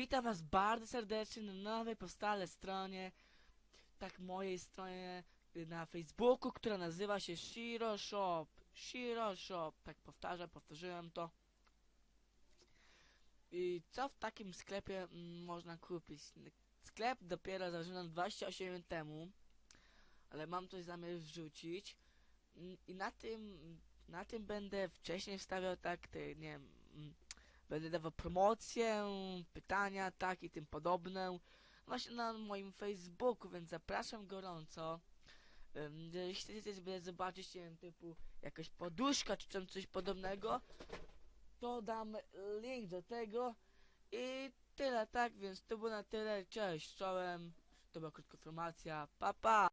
Witam was bardzo serdecznie na nowej powstałej stronie, tak mojej stronie y, na Facebooku, która nazywa się Shiro Shop. Shiro Shop, tak powtarzam, powtórzyłem to. I co w takim sklepie mm, można kupić? Sklep dopiero zaczynam 28 lat temu, ale mam coś zamiar wrzucić. Mm, I na tym, na tym będę wcześniej wstawiał tak, te, nie wiem, mm, będę dawał promocję, pytania, tak i tym podobne. Właśnie na moim Facebooku, więc zapraszam gorąco. Ym, Jeżeli chcecie zobaczyć, nie wiem, typu jakaś poduszka czy coś podobnego, to dam link do tego i tyle, tak, więc to było na tyle. Cześć, czołem. To była krótka informacja. Pa, pa!